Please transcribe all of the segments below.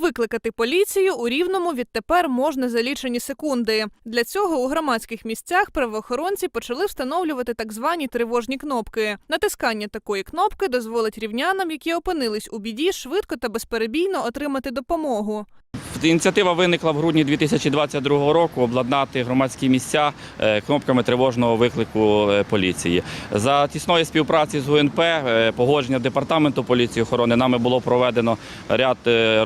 Викликати поліцію у рівному відтепер можна за лічені секунди. Для цього у громадських місцях правоохоронці почали встановлювати так звані тривожні кнопки. Натискання такої кнопки дозволить рівнянам, які опинились у біді, швидко та безперебійно отримати допомогу. Ініціатива виникла в грудні 2022 року обладнати громадські місця е, кнопками тривожного виклику е, поліції. За тісної співпраці з ГУНП, е, погодження департаменту поліції охорони нами було проведено ряд е,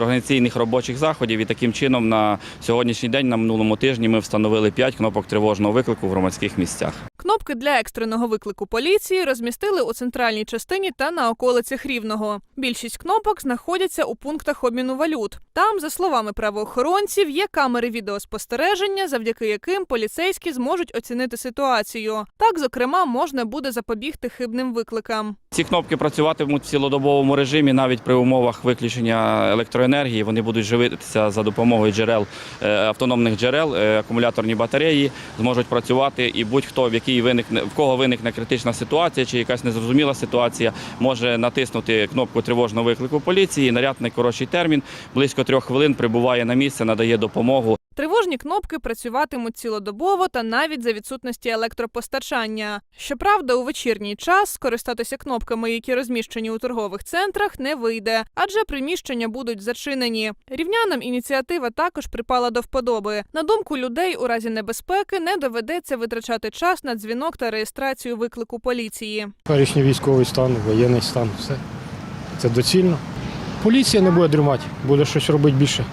організаційних робочих заходів. І таким чином на сьогоднішній день, на минулому тижні, ми встановили 5 кнопок тривожного виклику в громадських місцях. Кнопки для екстреного виклику поліції розмістили у центральній частині та на околицях Рівного. Більшість кнопок знаходяться у пунктах обміну валют. Там, за словами правоохоронців, є камери відеоспостереження, завдяки яким поліцейські зможуть оцінити ситуацію. Так, зокрема, можна буде запобігти хибним викликам. Ці кнопки працюватимуть в цілодобовому режимі навіть при умовах виключення електроенергії. Вони будуть живитися за допомогою джерел е, автономних джерел, е, акумуляторні батареї зможуть працювати, і будь-хто, в якій виникне в кого виникне критична ситуація чи якась незрозуміла ситуація, може натиснути кнопку тривожного виклику поліції. Наряд найкоротший термін близько трьох хвилин прибуває на місце, надає допомогу. Тривожні кнопки працюватимуть цілодобово та навіть за відсутності електропостачання. Щоправда, у вечірній час скористатися кнопками, які розміщені у торгових центрах, не вийде, адже приміщення будуть зачинені. Рівнянам ініціатива також припала до вподоби. На думку людей, у разі небезпеки не доведеться витрачати час на дзвінок та реєстрацію виклику поліції. Теперішній військовий стан, воєнний стан, все. Це доцільно. Поліція не буде дрімати, буде щось робити більше.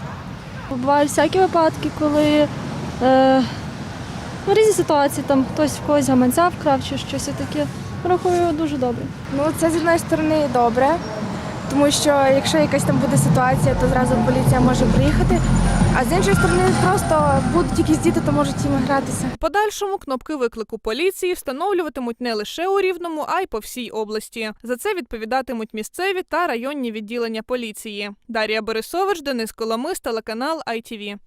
Бувають всякі випадки, коли е, ну, різні ситуації, там хтось в когось гаманця вкрав чи щось таке. Рахую дуже добре. Ну, це з однієї сторони добре, тому що якщо якась там буде ситуація, то зразу поліція може приїхати. А з іншої сторони, просто будуть якісь діти, то можуть їм гратися. Подальшому кнопки виклику поліції встановлюватимуть не лише у Рівному, а й по всій області. За це відповідатимуть місцеві та районні відділення поліції. Дар'я Борисович, Денис Коломис, телеканал ITV.